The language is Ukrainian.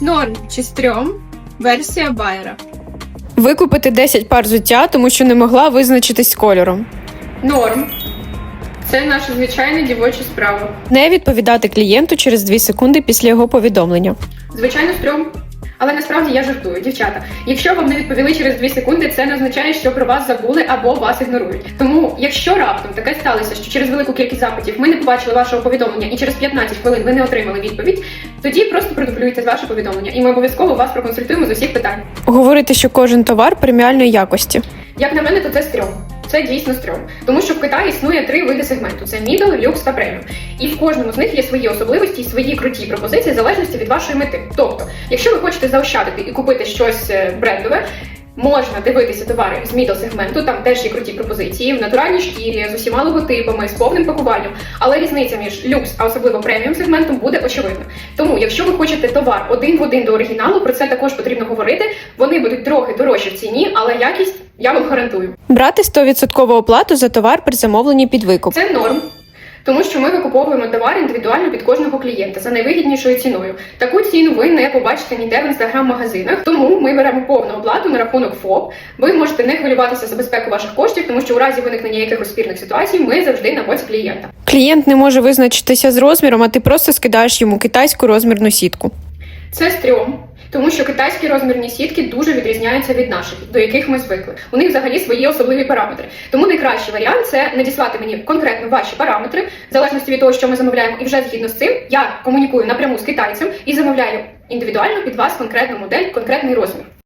Норм чи стрьом. Версія Байера. Викупити 10 пар взуття, тому що не могла визначитись з кольором. Норм. Це наша звичайна дівоча справа. Не відповідати клієнту через 2 секунди після його повідомлення. Звичайно, стрьом. Але насправді я жартую, дівчата. Якщо вам не відповіли через 2 секунди, це не означає, що про вас забули або вас ігнорують. Тому, якщо раптом таке сталося, що через велику кількість запитів ми не побачили вашого повідомлення і через 15 хвилин ви не отримали відповідь, тоді просто продублюйте ваше повідомлення, і ми обов'язково вас проконсультуємо з усіх питань. Говорити, що кожен товар преміальної якості. Як на мене, то це стрьом. Це дійсно стрьом. Тому що в Китаї існує три види сегменту: це middle, люкс та преміум. І в кожному з них є свої особливості і свої круті пропозиції в залежності від вашої мети. Тобто, якщо ви хочете заощадити і купити щось е, брендове. Можна дивитися товари з middle сегменту, там теж є круті пропозиції в натуральній шкірі, з усіма логотипами, з повним пакуванням. Але різниця між люкс, а особливо преміум сегментом буде очевидна. Тому, якщо ви хочете товар один в один до оригіналу, про це також потрібно говорити. Вони будуть трохи дорожчі в ціні, але якість я вам гарантую. Брати 100% оплату за товар при замовленні під викуп. Це норм. Тому що ми викуповуємо товар індивідуально під кожного клієнта за найвигіднішою ціною. Таку ціну ви не побачите ніде в інстаграм-магазинах. Тому ми беремо повну оплату на рахунок ФОП. Ви можете не хвилюватися за безпеку ваших коштів, тому що у разі виникнення якихось спірних ситуацій ми завжди на боці клієнта. Клієнт не може визначитися з розміром, а ти просто скидаєш йому китайську розмірну сітку. Це стрьом, тому що китайські розмірні сітки дуже відрізняються від наших, до яких ми звикли. У них взагалі свої особливі параметри. Тому найкращий варіант це надіслати мені конкретно ваші параметри, в залежності від того, що ми замовляємо, і вже згідно з цим я комунікую напряму з китайцем і замовляю індивідуально під вас конкретну модель, конкретний розмір.